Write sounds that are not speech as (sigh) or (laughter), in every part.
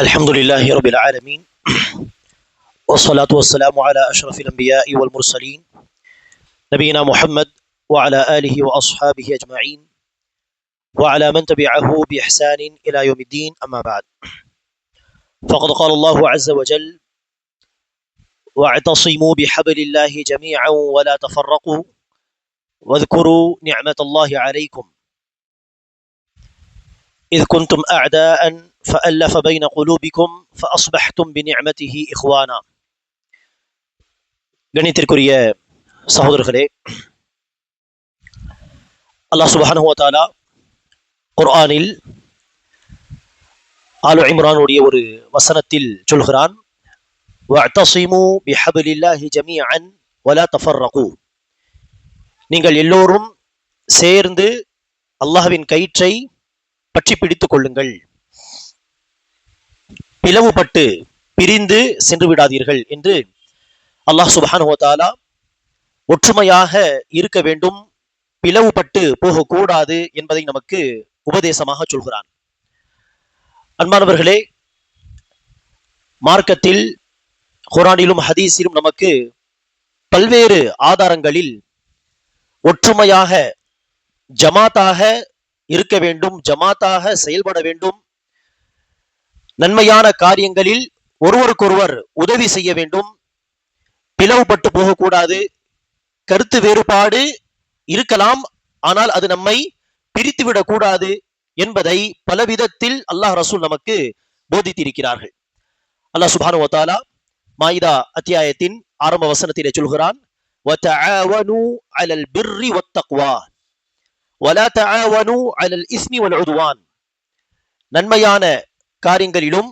الحمد لله رب العالمين. (clears throat) والصلاة والسلام على أشرف الأنبياء والمرسلين. نبينا محمد وعلى آله وأصحابه أجمعين. وعلى من تبعه بإحسان إلى يوم الدين أما بعد. فقد قال الله عز وجل واعتصموا بحبل الله جميعا ولا تفرقوا واذكروا نعمة الله عليكم. إذ كنتم أعداء فألف بين قلوبكم فأصبحتم بنعمته إخوانا கணித்திற்குரிய சகோதரர்களே அல்லாஹ் சுபஹானஹு வதஆலா குர்ஆனில் ஆலு இம்ரானுடைய ஒரு வசனத்தில் சொல்கிறான் வஅத்தஸிமு பிஹப்லில்லாஹி ஜமீஅன் வலா தஃபர்ரகு நீங்கள் எல்லோரும் சேர்ந்து அல்லாஹ்வின் கயிற்றை பற்றி பிடித்துக் கொள்ளுங்கள் பிளவுபட்டு பிரிந்து சென்று விடாதீர்கள் என்று அல்லாஹ் சுபானுவத்தாலா ஒற்றுமையாக இருக்க வேண்டும். பிளவுபட்டு போகக்கூடாது என்பதை நமக்கு உபதேசமாக சொல்கிறான். அன்பானவர்களே மார்க்கத்தில் குரானிலும் ஹதீஸிலும் நமக்கு பல்வேறு ஆதாரங்களில் ஒற்றுமையாக ஜமாத்தாக இருக்க வேண்டும் ஜமாத்தாக செயல்பட வேண்டும் நன்மையான காரியங்களில் ஒருவருக்கொருவர் உதவி செய்ய வேண்டும். பிளவுபட்டு போகக்கூடாது. கருத்து வேறுபாடு இருக்கலாம். ஆனால் அது நம்மை பிரித்துவிடக் கூடாது என்பதை பலவிதத்தில் அல்லாஹ் ரசூல் நமக்கு போதித்திருக்கிறார்கள். அல்லாஹ் சுபானு வத்தாலா மாயிதா அத்தியாயத்தின் ஆரம்ப வசனத்திலே சொல்கிறான் நன்மையான காரியங்களிலும்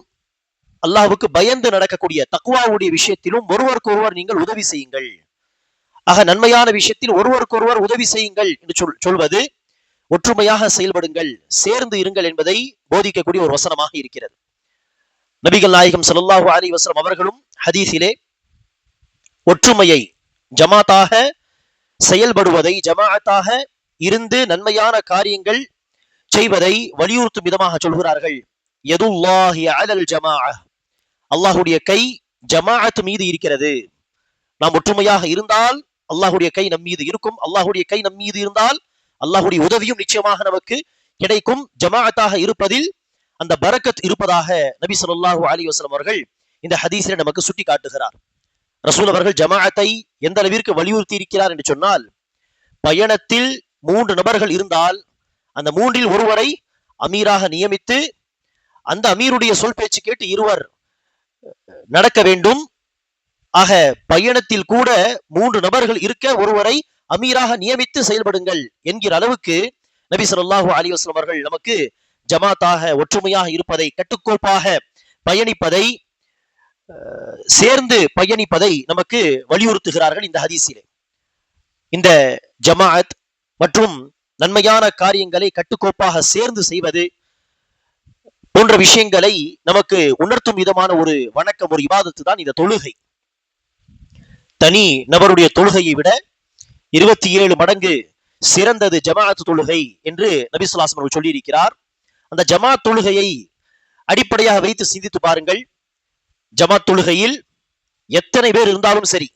அல்லாஹுக்கு பயந்து நடக்கக்கூடிய தக்குவாவுடைய விஷயத்திலும் ஒருவருக்கொருவர் நீங்கள் உதவி செய்யுங்கள். ஆக நன்மையான விஷயத்தில் ஒருவருக்கொருவர் உதவி செய்யுங்கள் என்று சொல் சொல்வது ஒற்றுமையாக செயல்படுங்கள் சேர்ந்து இருங்கள் என்பதை போதிக்கக்கூடிய ஒரு வசனமாக இருக்கிறது. நபிகள் நாயகம் சல்லாஹூ அலி வசலம் அவர்களும் ஹதீஸிலே ஒற்றுமையை ஜமாத்தாக செயல்படுவதை ஜமாத்தாக இருந்து நன்மையான காரியங்கள் செய்வதை வலியுறுத்தும் விதமாக சொல்கிறார்கள். யதுல்லாஹி அலல் கை ஜமாஅத் மீது இருக்கிறது. நாம் ஒற்றுமையாக இருந்தால் அல்லாஹுடைய கை நம் மீது இருக்கும். அல்லாஹுடைய கை நம் மீது இருந்தால் அல்லாஹுடைய உதவியும் நிச்சயமாக நமக்கு கிடைக்கும். ஜமாஅத்தாக இருப்பதில் அந்த பரக்கத் இருப்பதாக நபி சொல்லாஹு அலி வஸ்லம் அவர்கள் இந்த ஹதீஸில் நமக்கு சுட்டி காட்டுகிறார் ரசூல் அவர்கள் ஜமாஅத்தை எந்த அளவிற்கு வலியுறுத்தி இருக்கிறார் என்று சொன்னால் பயணத்தில் மூன்று நபர்கள் இருந்தால் அந்த மூன்றில் ஒருவரை அமீராக நியமித்து அந்த அமீருடைய சொல் பேச்சு கேட்டு இருவர் நடக்க வேண்டும். ஆக பயணத்தில் கூட மூன்று நபர்கள் இருக்க ஒருவரை அமீராக நியமித்து செயல்படுங்கள் என்கிற அளவுக்கு நபி சொல்லாஹு அலிவாஸ்லம் அவர்கள் நமக்கு ஜமாத்தாக ஒற்றுமையாக இருப்பதை கட்டுக்கோப்பாக பயணிப்பதை அஹ், சேர்ந்து பயணிப்பதை நமக்கு வலியுறுத்துகிறார்கள் இந்த ஹதீஸிலே. இந்த ஜமாஅத் மற்றும் நன்மையான காரியங்களை கட்டுக்கோப்பாக சேர்ந்து செய்வது போன்ற விஷயங்களை நமக்கு உணர்த்தும் விதமான ஒரு வணக்கம் ஒரு விவாதத்து தான் இந்த தொழுகை. தனி நபருடைய தொழுகையை விட இருபத்தி ஏழு மடங்கு சிறந்தது ஜமாஅத் தொழுகை என்று நபிசுல்லாசம் அவர்கள் சொல்லியிருக்கிறார். அந்த ஜமாத் தொழுகையை அடிப்படையாக வைத்து சிந்தித்து பாருங்கள். ஜமாத் தொழுகையில் எத்தனை பேர் இருந்தாலும் சரி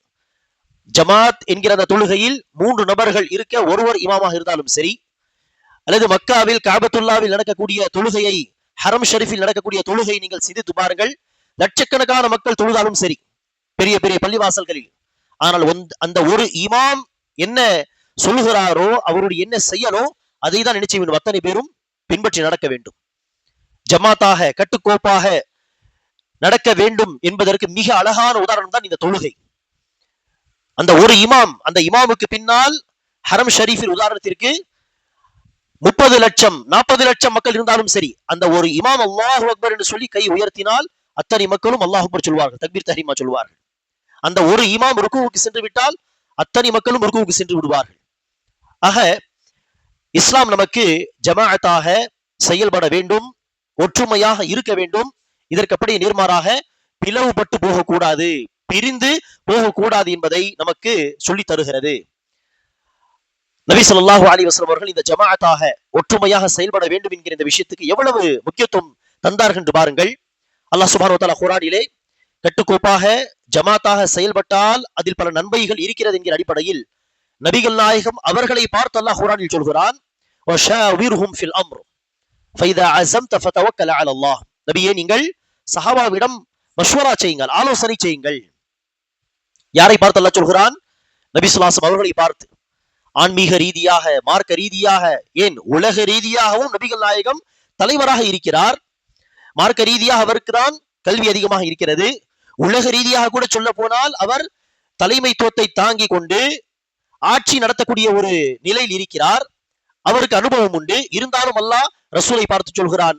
ஜமாத் என்கிற அந்த தொழுகையில் மூன்று நபர்கள் இருக்க ஒருவர் இமாமாக இருந்தாலும் சரி அல்லது மக்காவில் காபத்துல்லாவில் நடக்கக்கூடிய தொழுகையை ஹரம் ஷரீஃபில் நடக்கக்கூடிய தொழுகை நீங்கள் சிந்தித்து பாருங்கள். லட்சக்கணக்கான மக்கள் தொழுதாலும் சரி பெரிய பெரிய பள்ளிவாசல்களில். ஆனால் அந்த ஒரு இமாம் என்ன சொல்லுகிறாரோ அவருடைய என்ன செயலோ அதை தான் நினைச்சு அத்தனை பேரும் பின்பற்றி நடக்க வேண்டும். ஜமாத்தாக கட்டுக்கோப்பாக நடக்க வேண்டும் என்பதற்கு மிக அழகான உதாரணம் தான் இந்த தொழுகை. அந்த ஒரு இமாம் அந்த இமாமுக்கு பின்னால் ஹரம் ஷரீஃபின் உதாரணத்திற்கு முப்பது லட்சம் நாற்பது லட்சம் மக்கள் இருந்தாலும் சரி அந்த ஒரு இமாம் அல்லாஹ் அக்பர் என்று சொல்லி கை உயர்த்தினால் அத்தனை மக்களும் அல்லாஹ் அக்பர் சொல்வார்கள் தக்பீர் தஹரிமா சொல்வார்கள். அந்த ஒரு இமாம் ருக்குவுக்கு சென்று விட்டால் அத்தனை மக்களும் ருக்குவுக்கு சென்று விடுவார்கள். ஆக இஸ்லாம் நமக்கு ஜமாஅத்தாக செயல்பட வேண்டும் ஒற்றுமையாக இருக்க வேண்டும் இதற்கு அப்படியே நேர்மாறாக பிளவுபட்டு போகக்கூடாது பிரிந்து போகக்கூடாது என்பதை நமக்கு சொல்லி தருகிறது. நபி சொல்லாஹு அலி வஸ்லம் அவர்கள் இந்த ஜமாத்தாக ஒற்றுமையாக செயல்பட வேண்டும் என்கிற இந்த விஷயத்துக்கு எவ்வளவு முக்கியத்துவம் தந்தார்கள் என்று பாருங்கள். அல்லாஹ் சுபானோத்தாலா குரானிலே கட்டுக்கோப்பாக ஜமாத்தாக செயல்பட்டால் அதில் பல நன்மைகள் இருக்கிறது என்கிற அடிப்படையில் நபிகள் நாயகம் அவர்களை பார்த்து அல்லாஹ் குரானில் சொல்கிறான் நபியே நீங்கள் சஹாபாவிடம் மஷ்வரா செய்யுங்கள் ஆலோசனை செய்யுங்கள். யாரை பார்த்து அல்லாஹ் சொல்கிறான்? நபி சுல்லாசம் அவர்களை பார்த்து. ஆன்மீக ரீதியாக மார்க்க ரீதியாக ஏன் உலக ரீதியாகவும் நபிகள் நாயகம் தலைவராக இருக்கிறார். மார்க்க ரீதியாக அவருக்கு தான் கல்வி அதிகமாக இருக்கிறது. உலக ரீதியாக கூட சொல்ல போனால் அவர் தலைமைத்துவத்தை தாங்கி கொண்டு ஆட்சி நடத்தக்கூடிய ஒரு நிலையில் இருக்கிறார். அவருக்கு அனுபவம் உண்டு. இருந்தாலும் அல்லாஹ் ரசூலை பார்த்து சொல்கிறான்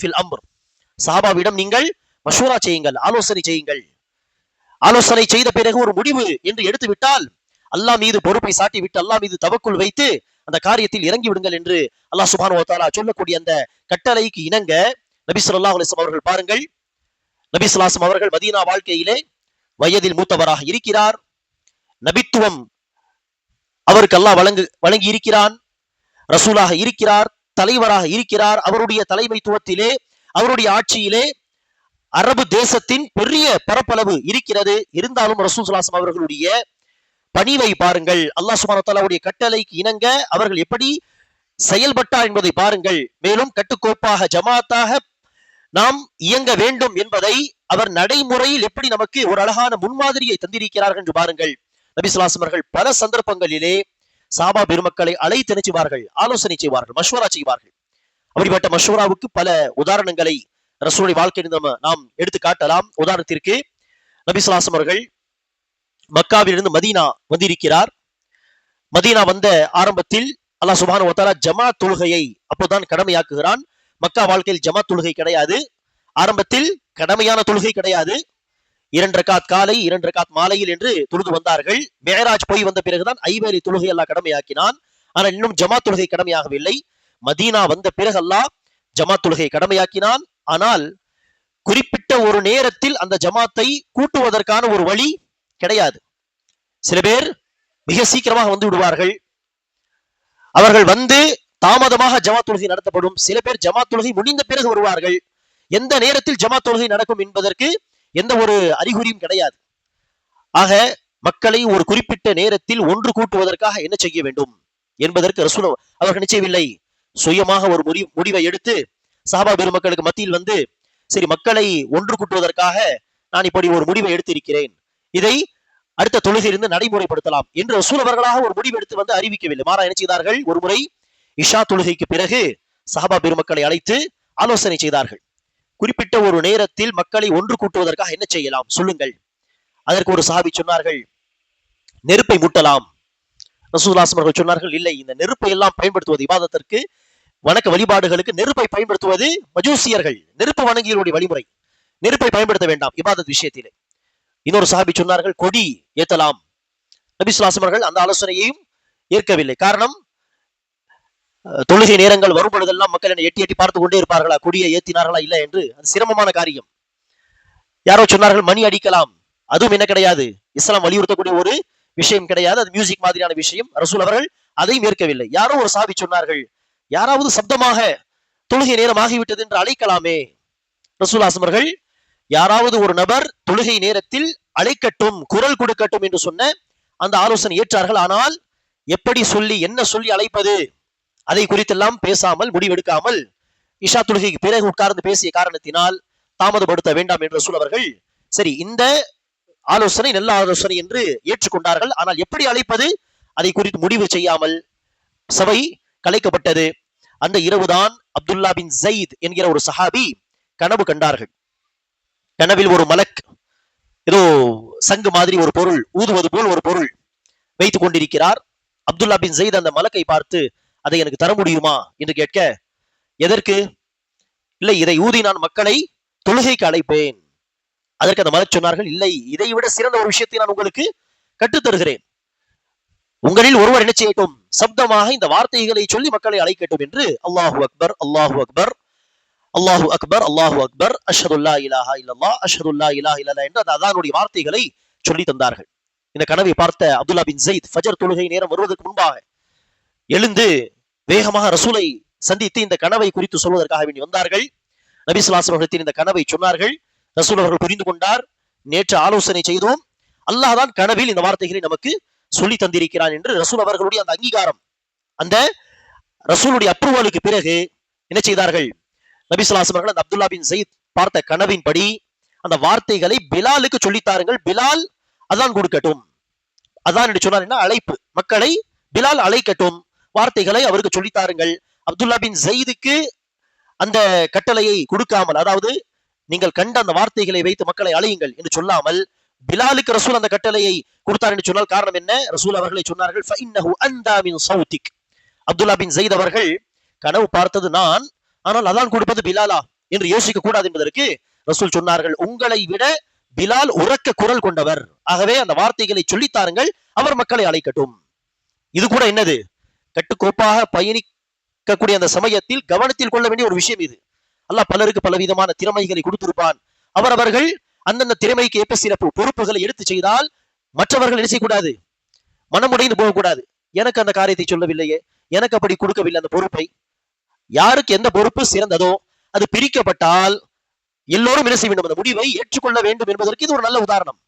ஃபில் அம்ர். சாபாவிடம் நீங்கள் மஷூரா செய்யுங்கள் ஆலோசனை செய்யுங்கள். ஆலோசனை செய்த பிறகு ஒரு முடிவு என்று எடுத்து அல்லா மீது பொறுப்பை சாட்டி விட்டு அல்லா மீது தவக்குள் வைத்து அந்த காரியத்தில் இறங்கி விடுங்கள் என்று அல்லாஹ் சுபானு சொல்லக்கூடிய அந்த கட்டளைக்கு இணங்க நபி ஸல்லல்லாஹு அலைஹி அவர்கள் பாருங்கள். நபி ஸல்லல்லாஹு அவர்கள் மதீனா வாழ்க்கையிலே வயதில் மூத்தவராக இருக்கிறார். நபித்துவம் அவருக்கு அல்லாஹ் வழங்கு வழங்கி இருக்கிறான். ரசூலாக இருக்கிறார் தலைவராக இருக்கிறார். அவருடைய தலைமைத்துவத்திலே அவருடைய ஆட்சியிலே அரபு தேசத்தின் பெரிய பரப்பளவு இருக்கிறது. இருந்தாலும் ரசூல் சுலாசம் அவர்களுடைய பணிவை பாருங்கள். அல்லாஹ் சுப்ஹானஹு கட்டளைக்கு இணங்க அவர்கள் எப்படி செயல்பட்டார் என்பதை பாருங்கள். மேலும் கட்டுக்கோப்பாக ஜமாத்தாக நாம் இயங்க வேண்டும் என்பதை அவர் நடைமுறையில் எப்படி நமக்கு ஒரு அழகான முன்மாதிரியை தந்திருக்கிறார்கள் என்று பாருங்கள். நபிசுலாசமர்கள் பல சந்தர்ப்பங்களிலே சாபா பெருமக்களை அழைத்து நினைச்சுவார்கள் ஆலோசனை செய்வார்கள் மஷ்வரா செய்வார்கள். அப்படிப்பட்ட மஷ்வராவுக்கு பல உதாரணங்களை ரசூலுடைய வாழ்க்கையில் நம்ம நாம் எடுத்து காட்டலாம். உதாரணத்திற்கு நபி மக்காவிலிருந்து மதீனா வந்திருக்கிறார். மதீனா வந்த ஆரம்பத்தில் அல்லாஹ் சுப்ஹானஹு வ ஜமா தொழுகையை அப்போதான் கடமையாக்குகிறான். மக்கா வாழ்க்கையில் ஜமா தொழுகை கிடையாது. ஆரம்பத்தில் கடமையான தொழுகை கிடையாது. இரண்டு காத் காலை இரண்டு காத் மாலையில் என்று தொழுது வந்தார்கள். மேராஜ் போய் வந்த பிறகுதான் ஐவேலி தொழுகை அல்லாஹ் கடமையாக்கினான். ஆனால் இன்னும் ஜமா தொழுகை கடமையாகவில்லை. மதீனா வந்த பிறகு அல்லாஹ் ஜமா தொழுகை கடமையாக்கினான். ஆனால் குறிப்பிட்ட ஒரு நேரத்தில் அந்த ஜமாத்தை கூட்டுவதற்கான ஒரு வழி கிடையாது. சில பேர் மிக சீக்கிரமாக வந்து விடுவார்கள். அவர்கள் வந்து தாமதமாக ஜமாத் தொழுகை நடத்தப்படும். சில பேர் ஜமாத் தொழுகை முடிந்த பிறகு வருவார்கள். எந்த நேரத்தில் ஜமாத் தொழுகை நடக்கும் என்பதற்கு எந்த ஒரு அறிகுறியும் கிடையாது. ஆக மக்களை ஒரு குறிப்பிட்ட நேரத்தில் ஒன்று கூட்டுவதற்காக என்ன செய்ய வேண்டும் என்பதற்கு ரசூல் அவர்கள் நிச்சயவில்லை சுயமாக ஒரு முடி முடிவை எடுத்து சஹாபா பெருமக்களுக்கு மத்தியில் வந்து சரி மக்களை ஒன்று கூட்டுவதற்காக நான் இப்படி ஒரு முடிவை எடுத்திருக்கிறேன். இதை அடுத்த தொழுகையிலிருந்து நடைமுறைப்படுத்தலாம் என்று ரசூல் அவர்களாக ஒரு முடிவெடுத்து வந்து அறிவிக்கவில்லை. மாறா என்ன செய்தார்கள்? ஒரு முறை இஷா தொழுகைக்கு பிறகு சஹாபா பெருமக்களை அழைத்து ஆலோசனை செய்தார்கள். குறிப்பிட்ட ஒரு நேரத்தில் மக்களை ஒன்று கூட்டுவதற்காக என்ன செய்யலாம்? சொல்லுங்கள். அதற்கு ஒரு சஹாபி சொன்னார்கள் நெருப்பை முட்டலாம். ரசூல்லாஸ் அவர்கள் சொன்னார்கள் இல்லை இந்த நெருப்பை எல்லாம் பயன்படுத்துவது விவாதத்திற்கு வணக்க வழிபாடுகளுக்கு நெருப்பை பயன்படுத்துவது மஜூசியர்கள். நெருப்பு வணங்கிகளுடைய வழிமுறை. நெருப்பை பயன்படுத்த வேண்டாம் இபாதத் விஷயத்திலே. இன்னொரு சஹாபி சொன்னார்கள் கொடி ஏத்தலாம். நபிசுலாசம் அவர்கள் அந்த ஆலோசனையையும் ஏற்கவில்லை. காரணம் தொழுகை நேரங்கள் வரும் பொழுதெல்லாம் மக்கள் என்னை எட்டி எட்டி பார்த்து கொண்டே இருப்பார்களா? கொடியை ஏத்தினார்களா? இல்லை என்று அது சிரமமான காரியம். யாரோ சொன்னார்கள் மணி அடிக்கலாம். அதுவும் என்ன கிடையாது? இஸ்லாம் வலியுறுத்தக்கூடிய ஒரு விஷயம் கிடையாது. அது மியூசிக் மாதிரியான விஷயம். ரசூல் அவர்கள் அதையும் ஏற்கவில்லை. யாரோ ஒரு சாபி சொன்னார்கள் யாராவது சப்தமாக தொழுகை நேரம் ஆகிவிட்டது என்று அழைக்கலாமே. ரசூல் ஆசமர்கள் யாராவது ஒரு நபர் தொழுகை நேரத்தில் அழைக்கட்டும் குரல் கொடுக்கட்டும் என்று சொன்ன அந்த ஆலோசனை ஏற்றார்கள். ஆனால் எப்படி சொல்லி என்ன சொல்லி அழைப்பது? அதை குறித்தெல்லாம் பேசாமல் முடிவெடுக்காமல் இஷா தொழுகைக்கு பிறகு உட்கார்ந்து பேசிய காரணத்தினால் தாமதப்படுத்த வேண்டாம் என்று ரசூல் அவர்கள் சரி இந்த ஆலோசனை நல்ல ஆலோசனை என்று ஏற்றுக்கொண்டார்கள். ஆனால் எப்படி அழைப்பது? அதை குறித்து முடிவு செய்யாமல் சபை கலைக்கப்பட்டது. அந்த இரவுதான் அப்துல்லா பின் ஜயித் என்கிற ஒரு சஹாபி கனவு கண்டார்கள். கனவில் ஒரு மலக் ஏதோ சங்கு மாதிரி ஒரு பொருள் ஊதுவது போல் ஒரு பொருள் வைத்துக் கொண்டிருக்கிறார். அப்துல்லா பின் ஜெயித் அந்த மலக்கை பார்த்து அதை எனக்கு தர முடியுமா? என்று கேட்க எதற்கு? இல்லை இதை ஊதி நான் மக்களை தொழுகைக்கு அழைப்பேன். அதற்கு அந்த மலக் சொன்னார்கள் இல்லை இதை விட சிறந்த ஒரு விஷயத்தை நான் உங்களுக்கு கற்றுத்தருகிறேன் உங்களில் ஒருவர் என்ன செய்யட்டும்? சப்தமாக இந்த வார்த்தைகளை சொல்லி மக்களை அழைக்கட்டும் என்று அல்லாஹு அக்பர் அல்லாஹு அக்பர் அல்லாஹு அக்பர் அல்லாஹு அக்பர் அஷருல்லா இலாஹா இல்லல்லா அஷருல்லா இலாஹ இல்லல்லா என்று அந்த அதானுடைய வார்த்தைகளை சொல்லி தந்தார்கள். இந்த கனவை பார்த்த அப்துல்லா பின் ஜெயித் ஃபஜர் தொழுகை நேரம் வருவதற்கு முன்பாக எழுந்து வேகமாக ரசூலை சந்தித்து இந்த கனவை குறித்து சொல்வதற்காக வேண்டி வந்தார்கள். நபிசுல்லாஸ் அவர்களின் இந்த கனவை சொன்னார்கள். ரசூல் அவர்கள் புரிந்து கொண்டார். நேற்று ஆலோசனை செய்தோம். அல்லாஹ் தான் கனவில் இந்த வார்த்தைகளை நமக்கு சொல்லி தந்திருக்கிறான் என்று ரசூல் அவர்களுடைய அந்த அங்கீகாரம். அந்த ரசூலுடைய அப்ரூவலுக்கு பிறகு என்ன செய்தார்கள்? நபிசுல்லாஸ் அவர்கள் அந்த அப்துல்லா பின் சயீத் பார்த்த கனவின்படி அந்த வார்த்தைகளை பிலாலுக்கு சொல்லித்தாருங்கள் பிலால் அதான் கொடுக்கட்டும். அதான் என்று சொன்னார் என்ன? அழைப்பு. மக்களை பிலால் அழைக்கட்டும். வார்த்தைகளை அவருக்கு சொல்லித்தாருங்கள் அப்துல்லா பின் ஜெயிதுக்கு அந்த கட்டளையை கொடுக்காமல் அதாவது நீங்கள் கண்ட அந்த வார்த்தைகளை வைத்து மக்களை அழையுங்கள் என்று சொல்லாமல் பிலாலுக்கு ரசூல் அந்த கட்டளையை கொடுத்தார் என்று சொன்னால் காரணம் என்ன? ரசூல் அவர்களை சொன்னார்கள் அப்துல்லா பின் ஜெயித் அவர்கள் கனவு பார்த்தது நான் ஆனால் அதான் கொடுப்பது பிலாலா என்று யோசிக்க கூடாது என்பதற்கு ரசூல் சொன்னார்கள் உங்களை விட பிலால் உறக்க குரல் கொண்டவர். ஆகவே அந்த வார்த்தைகளை சொல்லித்தாருங்கள் அவர் மக்களை அழைக்கட்டும். இது கூட என்னது? கட்டுக்கோப்பாக பயணிக்கக்கூடிய அந்த சமயத்தில் கவனத்தில் கொள்ள வேண்டிய ஒரு விஷயம் இது. அல்லாஹ் பலருக்கு பலவிதமான திறமைகளை கொடுத்திருப்பான். அவரவர்கள் அந்தந்த திறமைக்கு ஏற்ப சில பொறுப்புகளை எடுத்து செய்தால் மற்றவர்கள் என்ன செய்யக்கூடாது? மனமுடைந்து போகக்கூடாது. எனக்கு அந்த காரியத்தை சொல்லவில்லையே. எனக்கு அப்படி கொடுக்கவில்லை அந்த பொறுப்பை. யாருக்கு எந்த பொறுப்பு சிறந்ததோ அது பிரிக்கப்பட்டால் எல்லோரும் என்ன செய்ய வேண்டும்? அந்த முடிவை ஏற்றுக்கொள்ள வேண்டும் என்பதற்கு இது ஒரு நல்ல உதாரணம்.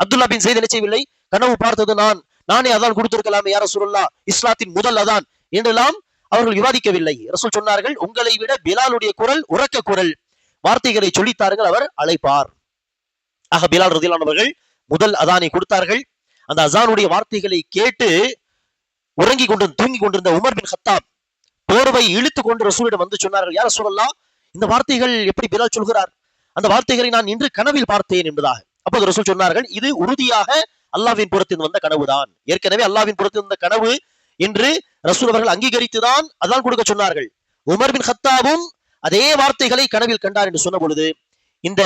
அப்துல்லா பின் செய்து என்ன செய்யவில்லை? கனவு பார்த்தது நான். நானே அதான் கொடுத்திருக்கலாமே யார சொல்லா இஸ்லாத்தின் முதல் அதான் என்றெல்லாம் அவர்கள் விவாதிக்கவில்லை. ரசூல் சொன்னார்கள் உங்களை விட பிலாலுடைய குரல் உறக்க குரல். வார்த்தைகளை சொல்லித்தார்கள் அவர் அழைப்பார். ஆக பிலால் ரதிலானவர்கள் முதல் அதானை கொடுத்தார்கள். அந்த அசானுடைய வார்த்தைகளை கேட்டு உறங்கி கொண்டு தூங்கி கொண்டிருந்த உமர் பின் ஹத்தாப் போர்வை இழுத்து கொண்டு ரசூலிடம் வந்து சொன்னார்கள் யார சொல்லலாம் இந்த வார்த்தைகள் எப்படி பிலால் சொல்கிறார்? அந்த வார்த்தைகளை நான் இன்று கனவில் பார்த்தேன் என்பதாக. அப்போது ரசூல் சொன்னார்கள் இது உறுதியாக அல்லாவின் புறத்தில் வந்த கனவுதான். ஏற்கனவே அல்லாவின் புறத்தில் வந்த கனவு என்று ரசூல் அவர்கள் அங்கீகரித்துதான் அதான் கொடுக்க சொன்னார்கள். உமர் பின் ஹத்தாவும் அதே வார்த்தைகளை கனவில் கண்டார் என்று சொன்ன பொழுது இந்த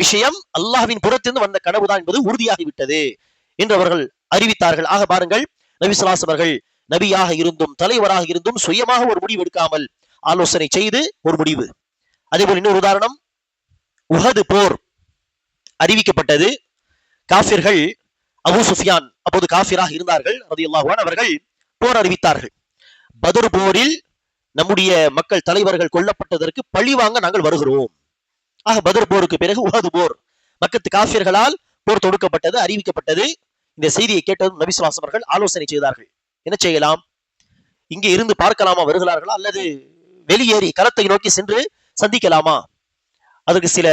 விஷயம் அல்லாஹ்வின் புறத்திலிருந்து வந்த கனவுதான் என்பது உறுதியாகிவிட்டது என்று அவர்கள் அறிவித்தார்கள். ஆக பாருங்கள் நபி அவர்கள் நபியாக இருந்தும் தலைவராக இருந்தும் சுயமாக ஒரு முடிவு எடுக்காமல் ஆலோசனை செய்து ஒரு முடிவு. அதே போல் இன்னொரு உதாரணம் உஹது போர் அறிவிக்கப்பட்டது. காஃபிர்கள் அபு சுஃபியான் அப்போது காஃபிராக இருந்தார்கள் ரலியல்லாஹு அன்ஹு அவர்கள் போர் அறிவித்தார்கள். பதுர் போரில் நம்முடைய மக்கள் தலைவர்கள் கொல்லப்பட்டதற்கு பழி வாங்க நாங்கள் வருகிறோம். ஆக பதர் போருக்கு பிறகு உஹது போர் மக்கத்து காஃபியர்களால் போர் தொடுக்கப்பட்டது அறிவிக்கப்பட்டது. இந்த செய்தியை கேட்டதும் நபி அவர்கள் ஆலோசனை செய்தார்கள். என்ன செய்யலாம்? இங்கே இருந்து பார்க்கலாமா வருகிறார்களா? அல்லது வெளியேறி களத்தை நோக்கி சென்று சந்திக்கலாமா? அதற்கு சில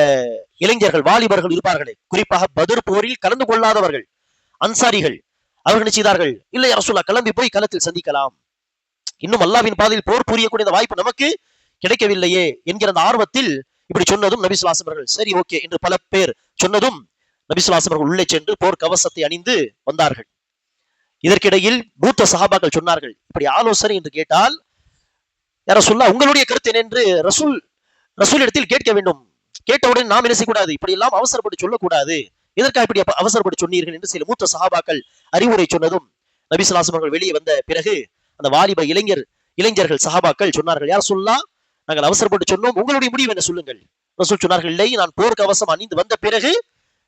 இளைஞர்கள் வாலிபர்கள் இருப்பார்களே. குறிப்பாக பதர் போரில் கலந்து கொள்ளாதவர்கள் அன்சாரிகள் அவர்கள் என்ன செய்தார்கள்? இல்லை அரசுல்லா கிளம்பி போய் களத்தில் சந்திக்கலாம். இன்னும் அல்லாவின் பாதையில் போர் புரியக்கூடிய வாய்ப்பு நமக்கு கிடைக்கவில்லையே என்கிற அந்த ஆர்வத்தில் இப்படி சொன்னதும் நபிசுலாசம் அவர்கள் சரி ஓகே என்று பல பேர் சொன்னதும் நபிசுலாசம் அவர்கள் உள்ளே சென்று போர் கவசத்தை அணிந்து வந்தார்கள். இதற்கிடையில் மூத்த சஹாபாக்கள் சொன்னார்கள் இப்படி ஆலோசனை என்று கேட்டால் யார சொல்லா உங்களுடைய கருத்து என்ன? என்று ரசூல் ரசூல் இடத்தில் கேட்க வேண்டும். கேட்டவுடன் நாம் என்ன செய்யக்கூடாது? இப்படி எல்லாம் அவசரப்பட்டு சொல்லக்கூடாது. இதற்காக இப்படி அவசரப்பட்டு சொன்னீர்கள் என்று சில மூத்த சஹாபாக்கள் அறிவுரை சொன்னதும் நபிசுலாசம் அவர்கள் வெளியே வந்த பிறகு அந்த வாலிப இளைஞர் இளைஞர்கள் சஹாபாக்கள் சொன்னார்கள் யார் சொல்லா நாங்கள் அவசரப்பட்டு சொன்னோம் உங்களுடைய முடிவு என்ன சொல்லுங்கள்? ரசூல் சொன்னார்கள் இல்லை நான் போர் கவசம் அணிந்து வந்த பிறகு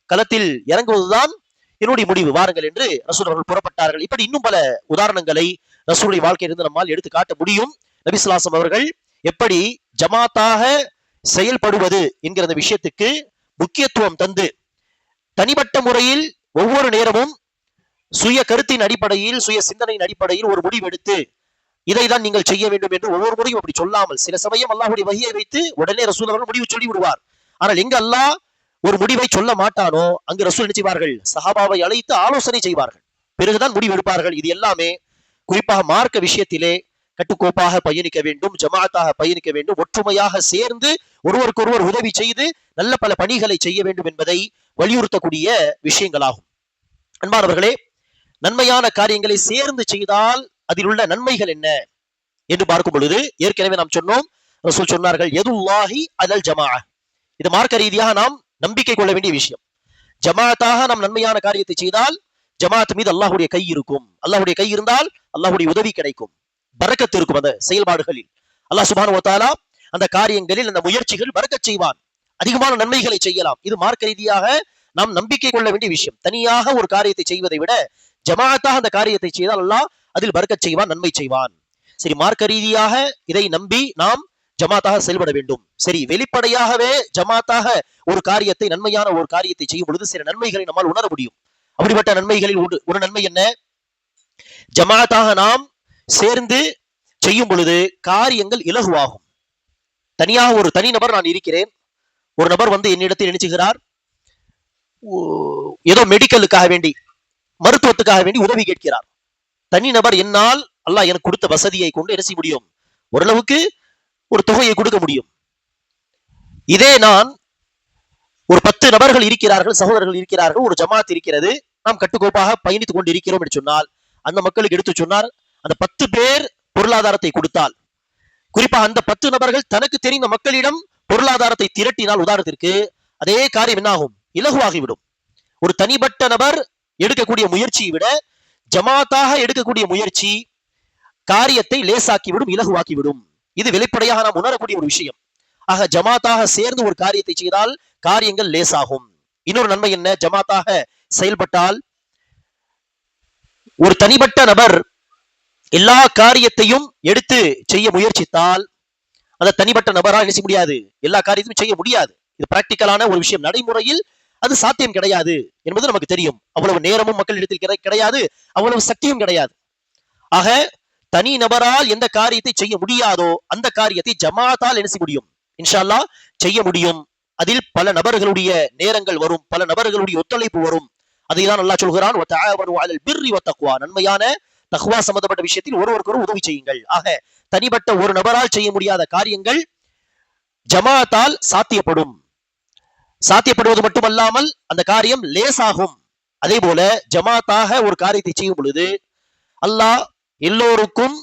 களத்தில் இறங்குவதுதான் என்னுடைய முடிவு. வாருங்கள் என்று ரசூல் அவர்கள் புறப்பட்டார்கள். இப்படி இன்னும் பல உதாரணங்களை ரசூலுடைய வாழ்க்கையிலிருந்து நம்மால் எடுத்து காட்ட முடியும். நபிசுலாசம் அவர்கள் எப்படி ஜமாத்தாக செயல்படுவது என்கிற விஷயத்துக்கு முக்கியத்துவம் தந்து தனிப்பட்ட முறையில் ஒவ்வொரு நேரமும் சுய கருத்தின் அடிப்படையில் சுய சிந்தனையின் அடிப்படையில் ஒரு முடிவெடுத்து இதைதான் நீங்கள் செய்ய வேண்டும் என்று ஒவ்வொரு முறையும் அப்படி சொல்லாமல் சில சமயம் அல்லாஹுடைய வகையை வைத்து உடனே ரசூல் அவர்கள் முடிவு சொல்லி விடுவார் ஆனால் எங்க அல்லாஹ் ஒரு முடிவை சொல்ல மாட்டானோ? அங்கு ரசூல் என்ன சஹாபாவை அழைத்து ஆலோசனை செய்வார்கள். பிறகுதான் முடிவு எடுப்பார்கள். இது எல்லாமே குறிப்பாக மார்க்க விஷயத்திலே கட்டுக்கோப்பாக பயணிக்க வேண்டும் ஜமாத்தாக பயணிக்க வேண்டும் ஒற்றுமையாக சேர்ந்து ஒருவருக்கொருவர் உதவி செய்து நல்ல பல பணிகளை செய்ய வேண்டும் என்பதை வலியுறுத்தக்கூடிய விஷயங்களாகும். அன்பானவர்களே நன்மையான காரியங்களை சேர்ந்து செய்தால் அதில் உள்ள நன்மைகள் என்ன என்று பார்க்கும் பொழுது ஏற்கனவே நாம் சொன்னோம் ரசூல் சொன்னார்கள் எதுல்லாஹி அதல் ஜமா இது மார்க்க ரீதியாக நாம் நம்பிக்கை கொள்ள வேண்டிய விஷயம். ஜமாத்தாக நாம் நன்மையான காரியத்தை செய்தால் ஜமாத் மீது அல்லாஹுடைய கை இருக்கும். அல்லாஹுடைய கை இருந்தால் அல்லாஹுடைய உதவி கிடைக்கும். பறக்கத்து இருக்கும் அந்த செயல்பாடுகளில். அல்லாஹ் சுபானு அந்த காரியங்களில் அந்த முயற்சிகள் பறக்கச் செய்வான். அதிகமான நன்மைகளை செய்யலாம். இது மார்க்க ரீதியாக நாம் நம்பிக்கை கொள்ள வேண்டிய விஷயம். தனியாக ஒரு காரியத்தை செய்வதை விட ஜமாத்தாக அந்த காரியத்தை செய்தால் அல்லாஹ் அதில் பறக்கச் செய்வான் நன்மை செய்வான். சரி மார்க்க ரீதியாக இதை நம்பி நாம் ஜமாத்தாக செயல்பட வேண்டும். சரி வெளிப்படையாகவே ஜமாத்தாக ஒரு காரியத்தை நன்மையான ஒரு காரியத்தை செய்யும் பொழுது சில நன்மைகளை நம்மால் உணர முடியும். அப்படிப்பட்ட நன்மைகளில் ஒரு நன்மை என்ன? ஜமாத்தாக நாம் சேர்ந்து செய்யும் பொழுது காரியங்கள் இலகுவாகும். தனியாக ஒரு தனி நபர் நான் இருக்கிறேன். ஒரு நபர் வந்து என்னிடத்தில் நினைச்சுகிறார் ஏதோ மெடிக்கலுக்காக வேண்டி மருத்துவத்துக்காக வேண்டி உதவி கேட்கிறார். தனி நபர் என்னால் அல்லாஹ் எனக்கு கொடுத்த வசதியை கொண்டு என்ன செய்ய முடியும்? ஓரளவுக்கு ஒரு தொகையை கொடுக்க முடியும். இதே நான் ஒரு பத்து நபர்கள் இருக்கிறார்கள் சகோதரர்கள் இருக்கிறார்கள் ஒரு ஜமாத் இருக்கிறது நாம் கட்டுக்கோப்பாக பயணித்துக் கொண்டு இருக்கிறோம் என்று சொன்னால் அந்த மக்களுக்கு எடுத்து சொன்னார் அந்த பத்து பேர் பொருளாதாரத்தை கொடுத்தால் குறிப்பாக அந்த பத்து நபர்கள் தனக்கு தெரிந்த மக்களிடம் பொருளாதாரத்தை திரட்டினால் உதாரணத்திற்கு அதே காரியம் என்னாகும்? இலகுவாகிவிடும். ஒரு தனிப்பட்ட நபர் எடுக்கக்கூடிய முயற்சியை விட ஜமாத்தாக எடுக்கக்கூடிய முயற்சி காரியத்தை லேசாக்கிவிடும் இலகுவாக்கிவிடும். இது வெளிப்படையாக நாம் உணரக்கூடிய ஒரு விஷயம். ஆக ஜமாத்தாக சேர்ந்து ஒரு காரியத்தை செய்தால் காரியங்கள் லேசாகும். இன்னொரு நன்மை என்ன? ஜமாத்தாக செயல்பட்டால் ஒரு தனிப்பட்ட நபர் எல்லா காரியத்தையும் எடுத்து செய்ய முயற்சித்தால் அந்த தனிப்பட்ட நபரால் என்ன செய்ய முடியாது? எல்லா காரியத்தையும் செய்ய முடியாது. இது பிராக்டிக்கலான ஒரு விஷயம். நடைமுறையில் அது சாத்தியம் கிடையாது என்பது நமக்கு தெரியும். அவ்வளவு நேரமும் மக்களிடத்தில் கிடை- கிடையாது. அவ்வளவு சக்தியும் கிடையாது. ஆக தனி நபரால் எந்த காரியத்தை செய்ய முடியாதோ அந்த காரியத்தை ஜமாத்தால் என்ன செய்ய முடியும்? இன்ஷா அல்லாஹ் செய்ய முடியும். அதில் பல நபர்களுடைய நேரங்கள் வரும் பல நபர்களுடைய ஒத்துழைப்பு வரும். அதை தான் அல்லாஹ் சொல்கிறான் பிர்ரி நன்மையான தகுவா சம்பந்தப்பட்ட விஷயத்தில் ஒருவருக்கொரு உதவி செய்யுங்கள். ஆக தனிப்பட்ட ஒரு நபரால் செய்ய முடியாத காரியங்கள் ஜமாத்தால் சாத்தியப்படும். சாத்தியப்படுவது மட்டுமல்லாமல் அந்த காரியம் லேசாகும். அதே போல ஜமாத்தாக ஒரு காரியத்தை செய்யும் பொழுது அல்லாஹ் எல்லோருக்கும்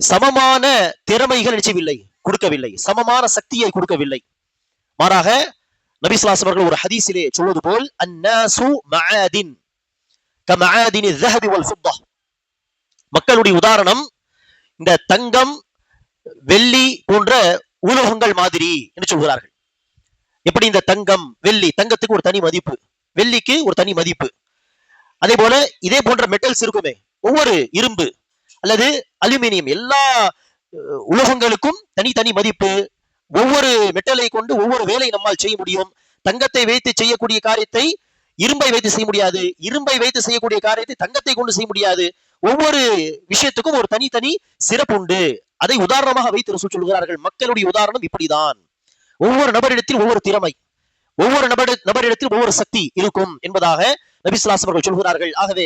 சமமான திறமைகள் நிச்சயவில்லை கொடுக்கவில்லை சமமான சக்தியை கொடுக்கவில்லை மாறாக நபிஸ்லாஸ் அவர்கள் ஒரு ஹதீஸிலே சொல்வது போல் அன்னாசு மஆதின் கமஆதின் الذهب والفضة மக்களுடைய உதாரணம் இந்த தங்கம் வெள்ளி போன்ற உலோகங்கள் மாதிரி என்று சொல்கிறார்கள் எப்படி இந்த தங்கம் வெள்ளி தங்கத்துக்கு ஒரு தனி மதிப்பு வெள்ளிக்கு ஒரு தனி மதிப்பு அதே போல இதே போன்ற மெட்டல்ஸ் இருக்குமே ஒவ்வொரு இரும்பு அல்லது அலுமினியம் எல்லா உலோகங்களுக்கும் தனித்தனி மதிப்பு. ஒவ்வொரு மெட்டலை கொண்டு ஒவ்வொரு வேலை நம்மால் செய்ய முடியும். தங்கத்தை வைத்து செய்யக்கூடிய காரியத்தை இரும்பை வைத்து செய்ய முடியாது. இரும்பை வைத்து செய்யக்கூடிய காரியத்தை தங்கத்தை கொண்டு செய்ய முடியாது. ஒவ்வொரு விஷயத்துக்கும் ஒரு தனித்தனி சிறப்பு உண்டு. அதை உதாரணமாக வைத்து ரசூல் சொல்கிறார்கள். மக்களுடைய உதாரணம் இப்படிதான். ஒவ்வொரு நபரிடத்தில் ஒவ்வொரு திறமை ஒவ்வொரு நபர் நபரிடத்தில் ஒவ்வொரு சக்தி இருக்கும் என்பதாக நபிசுலாஸ் அவர்கள் சொல்கிறார்கள். ஆகவே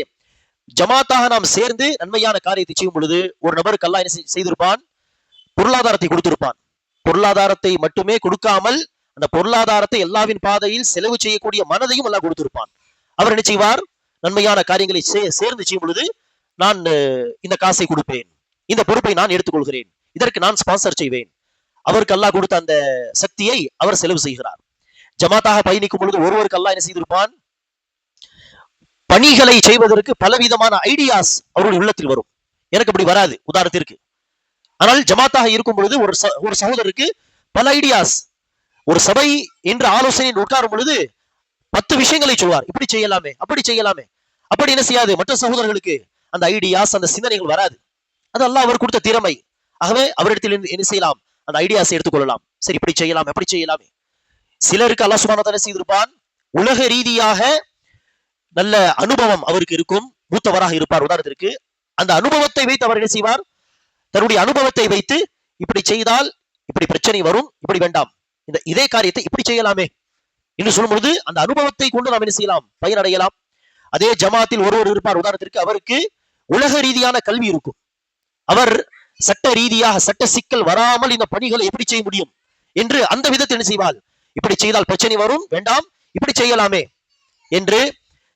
ஜமாத்தாக நாம் சேர்ந்து நன்மையான காரியத்தை செய்யும் பொழுது ஒரு நபருக்கு அல்லா என்ன செய்திருப்பான்? பொருளாதாரத்தை கொடுத்திருப்பான். பொருளாதாரத்தை மட்டுமே கொடுக்காமல் அந்த பொருளாதாரத்தை எல்லாவின் பாதையில் செலவு செய்யக்கூடிய மனதையும் எல்லாம் கொடுத்திருப்பான். அவர் என்ன செய்வார்? நன்மையான காரியங்களை சேர்ந்து செய்யும் பொழுது நான் இந்த காசை கொடுப்பேன். இந்த பொறுப்பை நான் எடுத்துக்கொள்கிறேன். இதற்கு நான் ஸ்பான்சர் செய்வேன். அவருக்கு அல்லாஹ் கொடுத்த அந்த சக்தியை அவர் செலவு செய்கிறார். ஜமாத்தாக பயணிக்கும் பொழுது ஒருவருக்கு அல்லாஹ் என்ன செய்திருப்பான்? பணிகளை செய்வதற்கு பலவிதமான ஐடியாஸ் அவருடைய உள்ளத்தில் வரும். எனக்கு அப்படி வராது உதாரணத்திற்கு. ஆனால் ஜமாத்தாக இருக்கும் பொழுது ஒரு ஒரு சகோதரருக்கு பல ஐடியாஸ் ஒரு சபை என்று ஆலோசனையில் உட்காரும் பொழுது பத்து விஷயங்களை சொல்வார். இப்படி செய்யலாமே அப்படி செய்யலாமே. அப்படி என்ன செய்யாது? மற்ற சகோதரர்களுக்கு அந்த ஐடியாஸ் அந்த சிந்தனைகள் வராது. அது அவர் கொடுத்த திறமை. ஆகவே அவரிடத்தில் என்ன செய்யலாம்? அந்த ஐடியாஸ் எடுத்துக்கொள்ளலாம். சரி இப்படி செய்யலாம் எப்படி செய்யலாமே. சிலருக்கு அல்லாஹ் சுப்ஹானஹு செய்திருப்பான். உலக ரீதியாக நல்ல அனுபவம் அவருக்கு இருக்கும். மூத்தவராக இருப்பார். உதாரணத்திற்கு அந்த அனுபவத்தை வைத்து அவர் என்ன செய்வார்? தன்னுடைய அனுபவத்தை வைத்து இப்படி செய்தால் இப்படி பிரச்சனை வரும் இப்படி வேண்டாம். இந்த இதே காரியத்தை இப்படி செய்யலாமே. என்று சொல்லும் பொழுது அந்த அனுபவத்தை கொண்டு நாம் என்ன செய்யலாம்? பயனடையலாம் அதே ஜமாத்தில் ஒருவர் இருப்பார். உதாரணத்திற்கு அவருக்கு உலக ரீதியான கல்வி இருக்கும். அவர் சட்ட ரீதியாக சட்ட சிக்கல் வராமல் இந்த பணிகளை எப்படி செய்ய முடியும்? என்று அந்த விதத்தில் என்ன செய்வாள் இப்படி செய்தால் பிரச்சனை வரும் வேண்டாம் இப்படி செய்யலாமே. என்று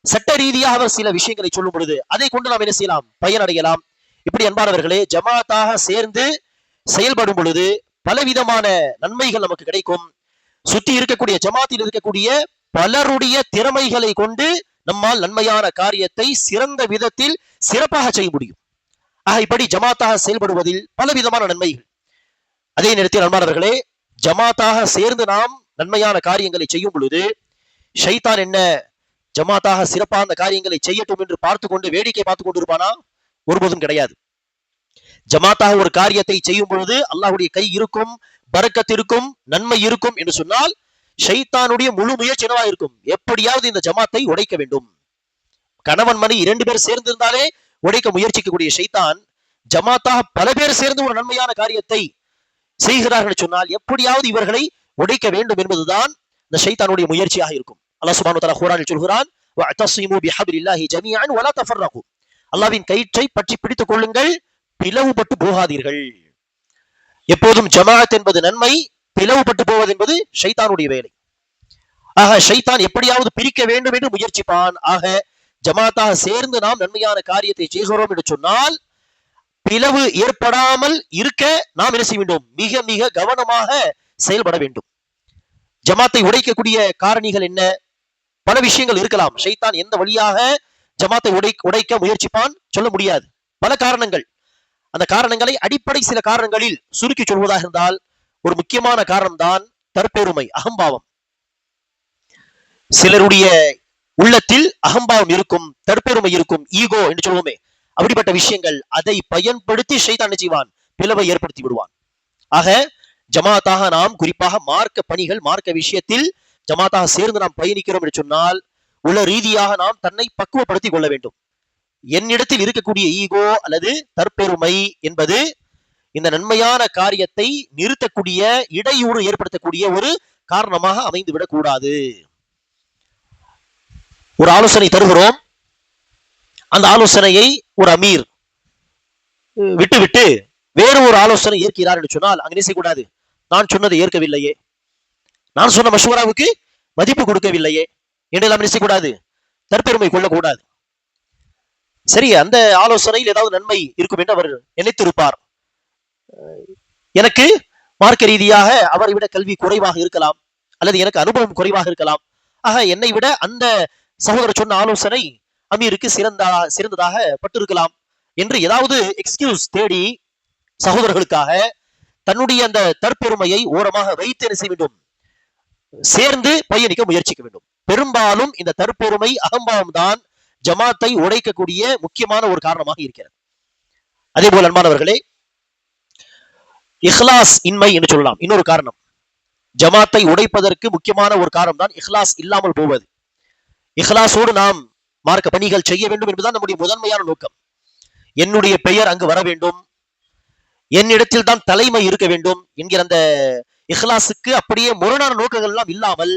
சட்ட ரீதியாக அவர் சில விஷயங்களை சொல்லும் பொழுது அதை கொண்டு நாம் என்ன செய்யலாம்? பயனடையலாம் இப்படி அன்பானவர்களே ஜமாத்தாக சேர்ந்து செயல்படும் பொழுது பலவிதமான நன்மைகள் நமக்கு கிடைக்கும். சுத்தி இருக்கக்கூடிய ஜமாத்தில் இருக்கக்கூடிய பலருடைய திறமைகளை கொண்டு நம்மால் நன்மையான காரியத்தை சிறந்த விதத்தில் சிறப்பாக செய்ய முடியும். ஆக இப்படி ஜமாத்தாக செயல்படுவதில் பலவிதமான நன்மைகள். அதே நேரத்தில் அன்பானவர்களே ஜமாத்தாக சேர்ந்து நாம் நன்மையான காரியங்களை செய்யும் பொழுது ஷைத்தான் என்ன ஜமாத்தாக அந்த காரியங்களை செய்யட்டும் என்று பார்த்து கொண்டு வேடிக்கை பார்த்து கொண்டிருப்பானா ஒருபோதும் கிடையாது. ஜமாத்தாக ஒரு காரியத்தை செய்யும் பொழுது அல்லாஹ்வுடைய கை இருக்கும் பரக்கத் இருக்கும் நன்மை இருக்கும் என்று சொன்னால் ஷைத்தானுடைய முழு முயற்சி என்னவா இருக்கும்? எப்படியாவது இந்த ஜமாத்தை உடைக்க வேண்டும். கணவன் மணி இரண்டு பேர் சேர்ந்து இருந்தாலே உடைக்க முயற்சிக்கக்கூடிய ஷைத்தான் ஜமாத்தாக பல பேர் சேர்ந்து ஒரு நன்மையான காரியத்தை செய்கிறார்கள் சொன்னால் எப்படியாவது இவர்களை உடைக்க வேண்டும் என்பதுதான் இந்த ஷைத்தானுடைய முயற்சியாக இருக்கும். அல்லாஹ் சுபானு தலா குரானில் சொல்கிறான் கயிற்றை பற்றி பிடித்துக் கொள்ளுங்கள் பிளவுபட்டு போகாதீர்கள். எப்போதும் ஜமாத் என்பது நன்மை பிளவுபட்டு போவது என்பது ஷைத்தானுடைய வேலை. ஆக ஷைத்தான் எப்படியாவது பிரிக்க வேண்டும் என்று முயற்சிப்பான். ஆக ஜமாத்தாக சேர்ந்து நாம் நன்மையான காரியத்தை செய்கிறோம் என்று சொன்னால் பிளவு ஏற்படாமல் இருக்க நாம் என்ன செய்ய வேண்டும்? மிக மிக கவனமாக செயல்பட வேண்டும். ஜமாத்தை உடைக்கக்கூடிய காரணிகள் என்ன? பல விஷயங்கள் இருக்கலாம். ஷைத்தான் எந்த வழியாக ஜமாத்தை உடை உடைக்க முயற்சிப்பான்? சொல்ல முடியாது. பல காரணங்கள். அந்த காரணங்களை அடிப்படை சில காரணங்களில் சுருக்கி சொல்வதாக இருந்தால் ஒரு முக்கியமான காரணம் தான் தற்பெருமை அகம்பாவம். சிலருடைய உள்ளத்தில் அகம்பாவம் இருக்கும் தற்பெருமை இருக்கும் ஈகோ என்று சொல்லுவோமே அப்படிப்பட்ட விஷயங்கள் அதை பயன்படுத்தி ஷைதான் செய்வான்? பிளவை ஏற்படுத்தி விடுவான். ஆக ஜமாத்தாக நாம் குறிப்பாக மார்க்க பணிகள் மார்க்க விஷயத்தில் ஜமாத்தாக சேர்ந்து நாம் பயணிக்கிறோம் என்று சொன்னால் உள்ள ரீதியாக நாம் தன்னை பக்குவப்படுத்திக் கொள்ள வேண்டும். என்னிடத்தில் இருக்கக்கூடிய ஈகோ அல்லது தற்பெருமை என்பது இந்த நன்மையான காரியத்தை நிறுத்தக்கூடிய இடையூறு ஏற்படுத்தக்கூடிய ஒரு காரணமாக அமைந்து விடக்கூடாது ஒரு ஆலோசனை தருகிறோம். அந்த ஆலோசனையை ஒரு அமீர் விட்டுவிட்டு வேறு ஒரு ஆலோசனை ஏற்கிறார் என்று சொன்னால் அங்கே செய்யக்கூடாது நான் சொன்னதை ஏற்கவில்லையே. நான் சொன்ன மஷூராவுக்கு மதிப்பு கொடுக்கவில்லையே. என்றெல்லாம் என்ன செய்யக்கூடாது தற்பெருமை கொள்ளக்கூடாது. சரி அந்த ஆலோசனையில் ஏதாவது நன்மை இருக்கும் என்று அவர் நினைத்திருப்பார். எனக்கு மார்க்க ரீதியாக அவரை விட கல்வி குறைவாக இருக்கலாம் அல்லது எனக்கு அனுபவம் குறைவாக இருக்கலாம். ஆக என்னை விட அந்த சகோதரர் சொன்ன ஆலோசனை அமீருக்கு சிறந்தா சிறந்ததாக பட்டிருக்கலாம் என்று ஏதாவது எக்ஸ்கியூஸ் தேடி சகோதரர்களுக்காக தன்னுடைய அந்த தற்பெருமையை ஓரமாக வைத்து என்ன செய்ய வேண்டும்? சேர்ந்து பயணிக்க முயற்சிக்க வேண்டும். பெரும்பாலும் இந்த தற்பெருமை அகம்பாவம் தான் ஜமாத்தை உடைக்கக்கூடிய முக்கியமான ஒரு காரணமாக இருக்கிறது. அதே போல அன்பானவர்களே இஹ்லாஸ் இன்மை என்று சொல்லலாம். இன்னொரு காரணம் ஜமாத்தை உடைப்பதற்கு முக்கியமான ஒரு காரணம் தான் இஹ்லாஸ் இல்லாமல் போவது. இஹ்லாஸோடு நாம் மார்க்க பணிகள் செய்ய வேண்டும் என்பதுதான் நம்முடைய முதன்மையான நோக்கம். என்னுடைய பெயர் அங்கு வர வேண்டும். என்னிடத்தில் தான் தலைமை இருக்க வேண்டும் என்கிற அந்த இஹ்லாஸுக்கு அப்படியே முரணான நோக்கங்கள் எல்லாம் இல்லாமல்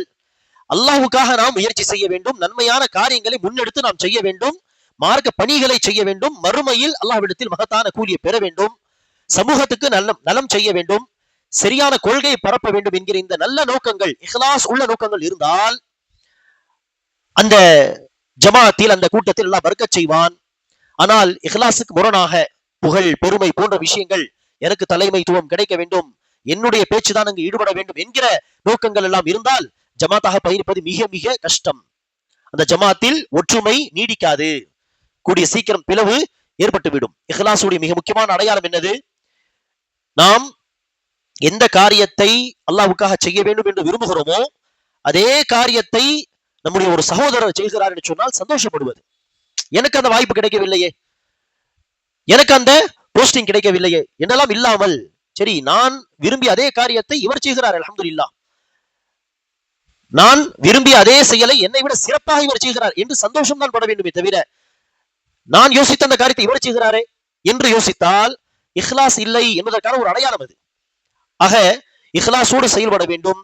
அல்லாஹுக்காக நாம் முயற்சி செய்ய வேண்டும். நன்மையான காரியங்களை முன்னெடுத்து நாம் செய்ய வேண்டும். மார்க்க பணிகளை செய்ய வேண்டும். மறுமையில் அல்லாஹ்விடத்தில் மகத்தான கூலியை பெற வேண்டும். சமூகத்துக்கு நல்ல நலம் செய்ய வேண்டும். சரியான கொள்கையை பரப்ப வேண்டும் என்கிற இந்த நல்ல நோக்கங்கள் இஹ்லாஸ் உள்ள நோக்கங்கள் இருந்தால் அந்த ஜமாத்தில் அந்த கூட்டத்தில் எல்லாம் வர்க்க செய்வான். ஆனால் இஹ்லாஸுக்கு முரணாக புகழ் பெருமை போன்ற விஷயங்கள் எனக்கு தலைமைத்துவம் கிடைக்க வேண்டும். என்னுடைய பேச்சு தான் அங்கு ஈடுபட வேண்டும் என்கிற நோக்கங்கள் எல்லாம் இருந்தால் ஜமாத்தாக பயணிப்பது மிக மிக கஷ்டம். அந்த ஜமாத்தில் ஒற்றுமை நீடிக்காது. கூடிய சீக்கிரம் பிளவு ஏற்பட்டுவிடும். இஹ்லாசுடைய மிக முக்கியமான அடையாளம் என்னது? நாம் எந்த காரியத்தை அல்லாவுக்காக செய்ய வேண்டும் என்று விரும்புகிறோமோ அதே காரியத்தை நம்முடைய ஒரு சகோதரர் செய்கிறார் என்று சொன்னால் சந்தோஷப்படுவது. எனக்கு அந்த வாய்ப்பு கிடைக்கவில்லையே. எனக்கு அந்த போஸ்டிங் கிடைக்கவில்லையே. என்னெல்லாம் இல்லாமல் சரி நான் விரும்பிய அதே காரியத்தை இவர் செய்கிறார் அல்ஹம்துலில்லாஹ் நான் விரும்பிய அதே செயலை என்னை விட சிறப்பாக இவர் செய்கிறார் என்று சந்தோஷம் தான் பட வேண்டுமே தவிர நான் யோசித்த அந்த காரியத்தை இவர் செய்கிறாரே என்று யோசித்தால் இஹ்லாஸ் இல்லை என்பதற்கான ஒரு அடையாளம் அது. ஆக இஹ்லாஸோடு செயல்பட வேண்டும்.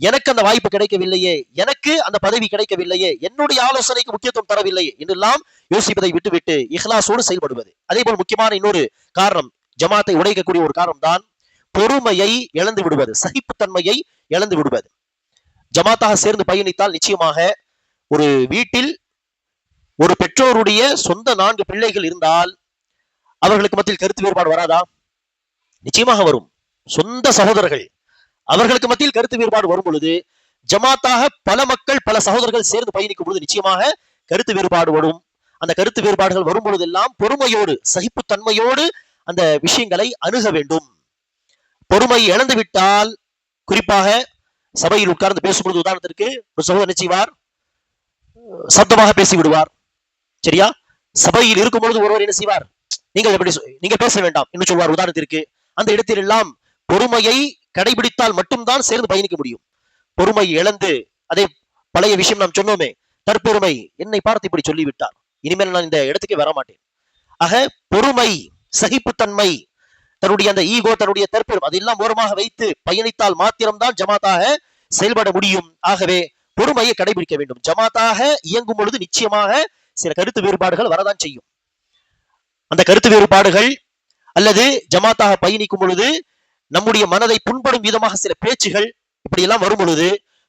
எனக்கு அந்த வாய்ப்பு கிடைக்கவில்லையே எனக்கு அந்த பதவி கிடைக்கவில்லையே என்னுடைய ஆலோசனைக்கு முக்கியத்துவம் தரவில்லையே என்றெல்லாம் யோசிப்பதை விட்டுவிட்டு இஹ்லாஸோடு செயல்படுவது. அதே போல் முக்கியமான இன்னொரு காரணம் ஜமாத்தை உடைக்கக்கூடிய ஒரு காரணம் தான் பொறுமையை இழந்து விடுவது சகிப்புத்தன்மையை இழந்து விடுவது. ஜமாத்தாக சேர்ந்து பயணித்தால் நிச்சயமாக ஒரு வீட்டில் ஒரு பெற்றோருடைய சொந்த நான்கு பிள்ளைகள் இருந்தால் அவர்களுக்கு மத்தியில் கருத்து வேறுபாடு வராதா? நிச்சயமாக வரும். சொந்த சகோதரர்கள் அவர்களுக்கு மத்தியில் கருத்து வேறுபாடு வரும் பொழுது ஜமாத்தாக பல மக்கள் பல சகோதரர்கள் சேர்ந்து பயணிக்கும் பொழுது நிச்சயமாக கருத்து வேறுபாடு வரும். அந்த கருத்து வேறுபாடுகள் வரும் பொழுதெல்லாம் பொறுமையோடு சகிப்புத்தன்மையோடு அந்த விஷயங்களை அணுக வேண்டும். பொறுமை இழந்து விட்டால் குறிப்பாக சபையில் உட்கார்ந்து பேசும்பொழுது உதாரணத்திற்கு ஒரு சகோதரர் செய்வார்? சப்தமாக பேசி விடுவார். சரியா? சபையில் இருக்கும் பொழுது ஒருவர் என்ன செய்வார்? நீங்கள் எப்படி நீங்க பேச வேண்டாம் என்று சொல்வார் உதாரணத்திற்கு. அந்த இடத்தில் எல்லாம் பொறுமையை கடைபிடித்தால் மட்டும்தான் சேர்ந்து பயணிக்க முடியும். பொறுமை இழந்து அதே பழைய விஷயம் நாம் சொன்னோமே தற்பெருமை என்னை பார்த்து இப்படி சொல்லிவிட்டார். இனிமேல் நான் இந்த இடத்துக்கே வர மாட்டேன் ஆக பொறுமை சகிப்புத்தன்மை தன்னுடைய அந்த ஈகோ தன்னுடைய தற்பெரும் அதெல்லாம் ஓரமாக வைத்து பயணித்தால் மாத்திரம்தான் ஜமாத்தாக செயல்பட முடியும். ஆகவே பொறுமையை கடைபிடிக்க வேண்டும். ஜமாத்தாக இயங்கும் பொழுது நிச்சயமாக சில கருத்து வேறுபாடுகள் வரதான் செய்யும். அந்த கருத்து வேறுபாடுகள் அல்லது ஜமாத்தாக பயணிக்கும் பொழுது நம்முடைய மனதை புண்படும் விதமாக சில பேச்சுகள் இப்படியெல்லாம் வரும் பொழுது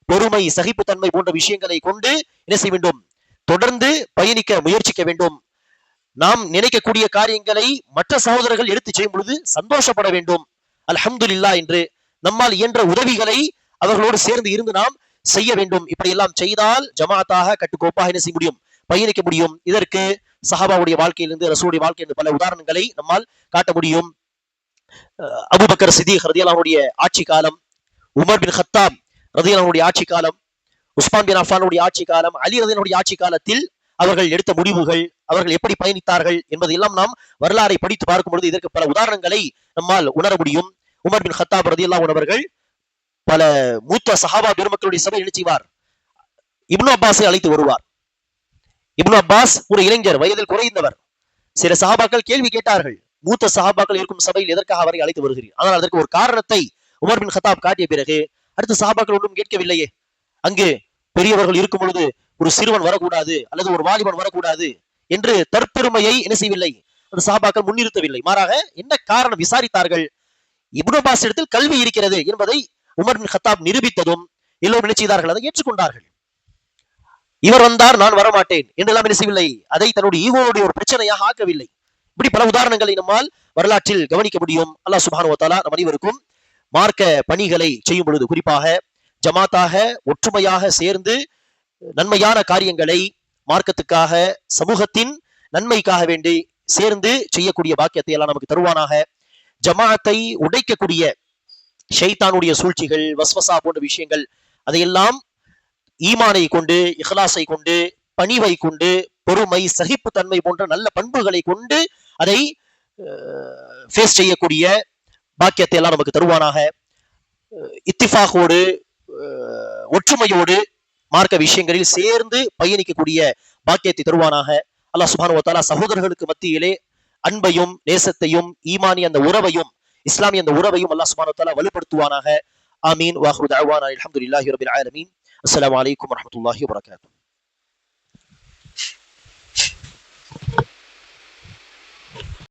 பொறுமை சகிப்புத்தன்மை போன்ற விஷயங்களை கொண்டு என்ன செய்ய வேண்டும்? தொடர்ந்து பயணிக்க முயற்சிக்க வேண்டும். நாம் நினைக்கக்கூடிய காரியங்களை மற்ற சகோதரர்கள் எடுத்து செய்யும் பொழுது சந்தோஷப்பட வேண்டும். அல்ஹம்துலில்லா என்று நம்மால் இயன்ற உதவிகளை அவர்களோடு சேர்ந்து இருந்து நாம் செய்ய வேண்டும். இப்படியெல்லாம் செய்தால் ஜமாத்தாக கட்டுக்கோப்பாக என்ன செய்ய முடியும்? பயணிக்க முடியும். இதற்கு சஹாபாவுடைய வாழ்க்கையிலிருந்து ரசூடைய வாழ்க்கையிலிருந்து பல உதாரணங்களை நம்மால் காட்ட முடியும். அபுபக்கர் அபூபக்கர் சிதீக் ஆட்சி காலம் உமர் பின் ஹத்தாப் ரதியல்லாவுடைய ஆட்சி காலம் உஸ்மான் பின் அஃபானுடைய ஆட்சி காலம் அலி ரதியனுடைய ஆட்சி காலத்தில் அவர்கள் எடுத்த முடிவுகள் அவர்கள் எப்படி பயணித்தார்கள் என்பதையெல்லாம் நாம் வரலாறை படித்து பார்க்கும் பொழுது இதற்கு பல உதாரணங்களை நம்மால் உணர முடியும். உமர் பின் ஹத்தாப் ரதியல்லாஹு அவர்கள் பல மூத்த சஹாபா பெருமக்களுடைய சபை என்ன இப்னு அப்பாஸை அழைத்து வருவார். இப்னு அப்பாஸ் ஒரு இளைஞர் வயதில் குறைந்தவர். சில சஹாபாக்கள் கேள்வி கேட்டார்கள். மூத்த சஹாபாக்கள் இருக்கும் சபையில் எதற்காக அவரை அழைத்து வருகிறீர்? ஆனால் அதற்கு ஒரு காரணத்தை உமர் பின் ஹத்தாப் காட்டிய பிறகு அடுத்த சஹாபாக்கள் ஒன்றும் கேட்கவில்லையே. அங்கு பெரியவர்கள் இருக்கும் பொழுது ஒரு சிறுவன் வரக்கூடாது அல்லது ஒரு வாலிபன் வரக்கூடாது. என்று தற்பெருமையை என்ன செய்யவில்லை? அந்த சஹாபாக்கள் முன்னிறுத்தவில்லை. மாறாக என்ன காரணம் விசாரித்தார்கள்? இப்னு அப்பாஸ் இடத்தில் கல்வி இருக்கிறது என்பதை உமர் பின் ஹத்தாப் நிரூபித்ததும் எல்லோரும் என்ன செய்தார்கள்? அதை ஏற்றுக்கொண்டார்கள். இவர் வந்தார் நான் வரமாட்டேன் என்றெல்லாம் என்ன செய்யவில்லை. அதை தன்னுடைய ஈகோனுடைய ஒரு பிரச்சனையாக ஆக்கவில்லை. இப்படி பல உதாரணங்களை நம்மால் வரலாற்றில் கவனிக்க முடியும். அல்லாஹ் சுபானுவத்தாலா நம் அனைவருக்கும் மார்க்க பணிகளை செய்யும் பொழுது குறிப்பாக ஜமாத்தாக ஒற்றுமையாக சேர்ந்து நன்மையான காரியங்களை மார்க்கத்துக்காக சமூகத்தின் நன்மைக்காக வேண்டி சேர்ந்து செய்யக்கூடிய பாக்கியத்தை எல்லாம் நமக்கு தருவானாக. ஜமாத்தை உடைக்கக்கூடிய ஷைத்தானுடைய சூழ்ச்சிகள் வஸ்வசா போன்ற விஷயங்கள் அதையெல்லாம் ஈமானை கொண்டு இஹ்லாஸை கொண்டு பணிவை கொண்டு பொறுமை சகிப்புத்தன்மை போன்ற நல்ல பண்புகளை கொண்டு அதை ஃபேஸ் செய்யக்கூடிய பாக்கியத்தை எல்லாம் நமக்கு தருவானாக. இத்திஃபாகோடு ஒற்றுமையோடு மார்க்க விஷயங்களில் சேர்ந்து பயணிக்கக்கூடிய பாக்கியத்தை தருவானாக. அல்லாஹ் சுபானுவத்தாலா சகோதரர்களுக்கு மத்தியிலே அன்பையும் நேசத்தையும் ஈமானி அந்த உறவையும் இஸ்லாமிய அந்த உறவையும் அல்லாஹ் சுபானுவத்தாலா வலுப்படுத்துவானாக. ஆமீன். வாஹ்ரு தஅவானா அலமதுல்லாஹி ரபில் ஆலமீன். அஸ்லாம் வலைக்கம் வரமத்துல்லாஹி வரகாத்தூ